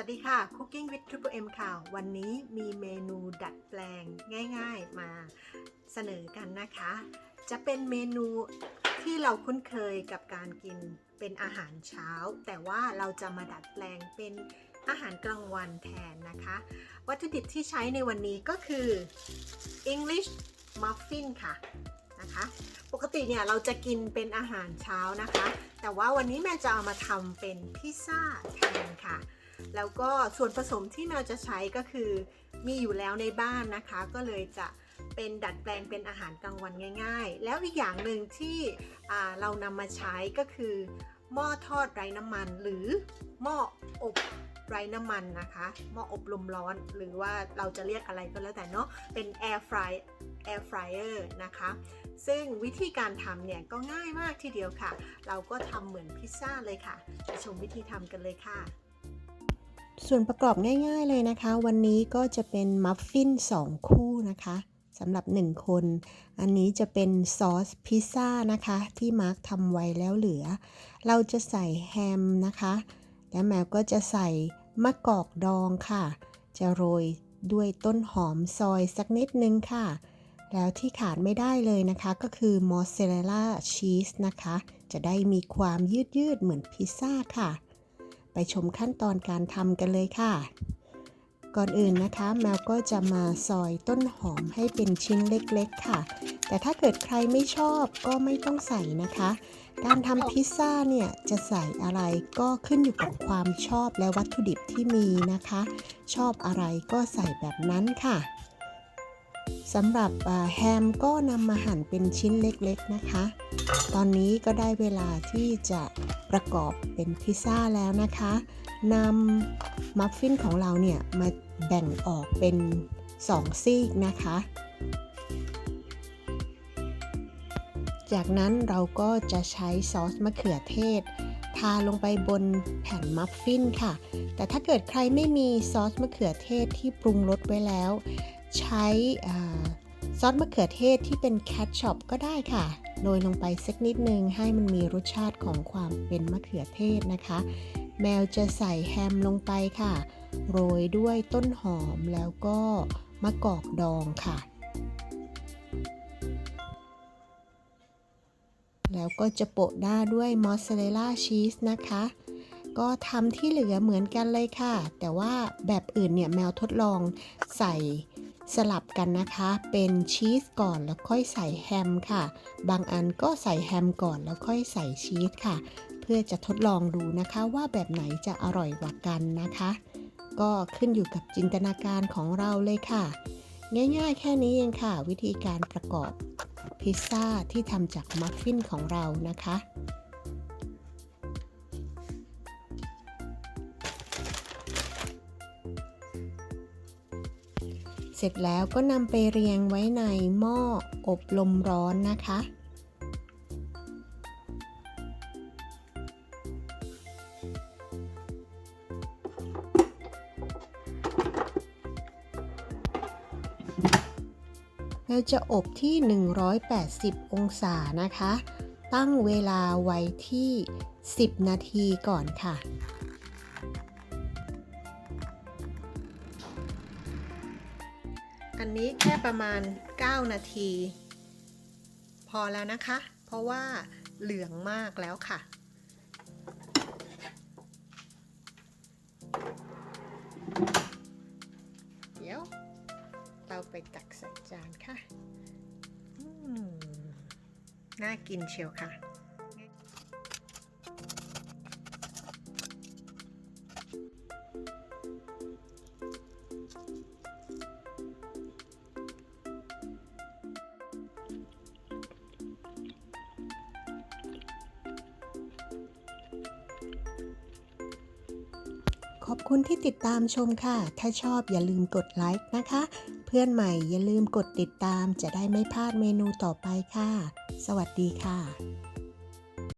วัสดีค่ะ Cooking with Triple M ค่ะ วันนี้มีเมนูดัดแปลงง่ายๆมาเสนอกันนะคะ จะเป็นเมนูที่เราคุ้นเคยกับการกินเป็นอาหารเช้า แต่ว่าเราจะมาดัดแปลงเป็นอาหารกลางวันแทนนะคะ วัตถุดิบที่ใช้ในวันนี้ก็คือ English Muffin ค่ะนะคะ ปกติเนี่ยเราจะกินเป็นอาหารเช้านะคะ แต่ว่าวันนี้แม่จะเอามาทำเป็นพิซซ่าแทนค่ะ แล้วก็ส่วนผสมที่แมวจะใช้ก็คือมีอยู่แล้วในบ้านนะคะ ก็เลยจะเป็นดัดแปลงเป็นอาหารกลางวันง่าย ๆ แล้วอีกอย่างหนึ่งที่เรานำมาใช้ก็คือ หม้อทอดไร้น้ำมันหรือหม้ออบไร้น้ำมันนะคะหม้ออบลมร้อน หรือว่าเราจะเรียกอะไรก็แล้วแต่เนาะเป็น air fry air fryer นะคะ ซึ่งวิธีการทำเนี่ยก็ง่ายมากทีเดียวค่ะ เราก็ทำเหมือนพิซซ่าเลยค่ะไปชมวิธีทำกันเลยค่ะ ส่วนประกอบง่าย ๆเลยนะคะ วันนี้ก็จะเป็นมัฟฟิน 2 คู่นะคะสำหรับ 1 คน อันนี้จะเป็นซอสพิซซ่านะคะ ที่มาร์คทำไว้แล้วเหลือ เราจะใส่แฮมนะคะ และแมวก็จะใส่มะกอกดองค่ะ จะโรยด้วยต้นหอมซอยสักนิดนึงค่ะ แล้วที่ขาดไม่ได้เลยนะคะ ก็คือมอสซาเรลล่าชีสนะคะ จะได้มีความยืดๆเหมือนพิซซ่าค่ะ ไปชมขั้นตอนการทำกันเลยค่ะ ก่อนอื่นนะคะแมวก็จะมาซอยต้นหอมให้เป็นชิ้นเล็กๆค่ะ แต่ถ้าเกิดใครไม่ชอบก็ไม่ต้องใส่นะคะ การทำพิซซ่าเนี่ยจะใส่อะไรก็ขึ้นอยู่กับความชอบและวัตถุดิบที่มีนะคะ ชอบอะไรก็ใส่แบบนั้นค่ะ สำหรับแฮมก็นำมาหั่นเป็นชิ้นเล็กๆนะคะ ตอนนี้ก็ได้เวลาที่จะประกอบเป็นพิซซ่าแล้วนะคะนำมัฟฟินของเราเนี่ยมาแบ่งออกเป็น2ซีกนะคะ จากนั้นเราก็จะใช้ซอสมะเขือเทศ ทาลงไปบนแผ่นมัฟฟินค่ะ แต่ถ้าเกิดใครไม่มีซอสมะเขือเทศที่ปรุงรสไว้แล้ว ใช้ซอสมะเขือเทศที่เป็นแคทช็อปก็ได้ค่ะ โรยลงไปสักนิดนึงให้มันมีรสชาติของความเป็นมะเขือเทศนะคะ แมวจะใส่แฮมลงไปค่ะ โรยด้วยต้นหอมแล้วก็มะกอกดองค่ะ แล้วก็จะโปะหน้าด้วยมอสซาเรลล่าชีสนะคะ ก็ทำที่เหลือเหมือนกันเลยค่ะ แต่ว่าแบบอื่นเนี่ยแมวทดลองใส่ สลับกันนะคะ เป็นชีสก่อนแล้วค่อยใส่แฮมค่ะ บางอันก็ใส่แฮมก่อนแล้วค่อยใส่ชีสค่ะ เพื่อจะทดลองดูนะคะว่าแบบไหนจะอร่อยกว่ากันนะคะ ก็ขึ้นอยู่กับจินตนาการของเราเลยค่ะ ง่ายๆ แค่นี้เองค่ะ วิธีการประกอบพิซซ่าที่ทำจากมัฟฟินของเรานะคะ เสร็จแล้วก็นำไปเรียงไว้ในหม้ออบลมร้อนนะคะ เราจะอบที่ 180 องศานะคะ ตั้งเวลาไว้ที่ 10 นาทีก่อนค่ะ อันนี้แค่ประมาณ 9 นาที พอแล้วนะคะ เพราะว่าเหลืองมากแล้วค่ะ เดี๋ยว เราไปตักใส่จานค่ะน่ากินเชียวค่ะ ขอบคุณที่ติดตามชมค่ะ ถ้าชอบอย่าลืมกดไลค์นะคะ เพื่อนใหม่อย่าลืมกดติดตามจะได้ไม่พลาดเมนูต่อไปค่ะ สวัสดีค่ะ